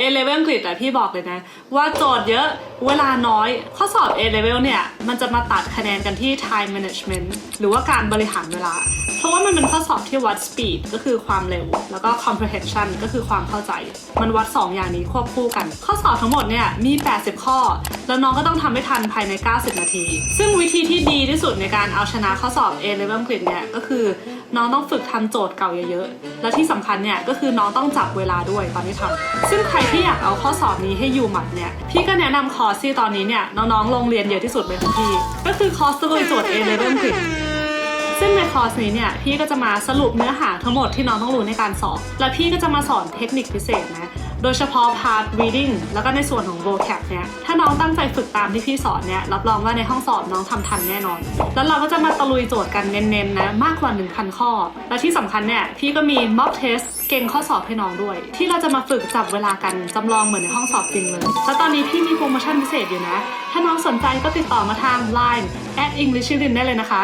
A level อังกฤษอะพี่บอกเลยนะ ว่าโจทย์เยอะเวลาน้อย ข้อสอบ A level เนี่ยมันจะมาตัดคะแนนกันที่ time management หรือว่าการบริหารเวลา เพราะว่ามันเป็นข้อสอบที่วัด speed ก็คือความเร็ว แล้วก็ comprehension ก็คือความเข้าใจ มันวัด 2 อย่างนี้ควบคู่กัน ข้อสอบทั้งหมดเนี่ยมี 80 ข้อ แล้วน้องก็ต้องทำให้ทันภายใน 90 นาที ซึ่งวิธีที่ดีที่สุดในการเอาชนะข้อสอบ A level อังกฤษเนี่ยก็คือน้องต้องฝึกทำโจทย์เก่าเยอะๆ และที่สำคัญเนี่ยก็คือน้องต้องจับเวลาด้วยตอนที่ทำซึ่งใครที่อยากเอาข้อสอบนี้ให้อยู่หมัดเนี่ยพี่ก็แนะนำคอร์สที่ตอนนี้เนี่ยน้องๆลงเรียนเยอะที่สุดเลยของพี่ ก็คือคอร์สตะลุยโจทย์ A level อังกฤษซึ่งในคอร์สนี้เนี่ยพี่ก็จะมาสรุปเนื้อหาทั้งหมดที่น้องต้องรู้ในการสอบ และพี่ก็จะมาสอนเทคนิคพิเศษนะโดยเฉพาะ part reading แล้วก็ในส่วนของ vocab เนี่ย ถ้าน้องตั้งใจฝึกตามที่พี่สอนเนี่ย รับรองว่าในห้องสอบน้องทำทันแน่นอน แล้วเราก็จะมาตะลุยโจทย์กันเน้นๆนะ มากกว่า 1,000 ข้อ และที่สำคัญเนี่ย พี่ก็มี mock test เก่งข้อสอบให้น้องด้วย ที่เราจะมาฝึกจับเวลากันจำลองเหมือนในห้องสอบจริงเลย แล้วตอนนี้พี่มีโปรโมชั่นพิเศษอยู่นะ ถ้าน้องสนใจก็ติดต่อมาทาง line at English Rin ได้เลยนะคะ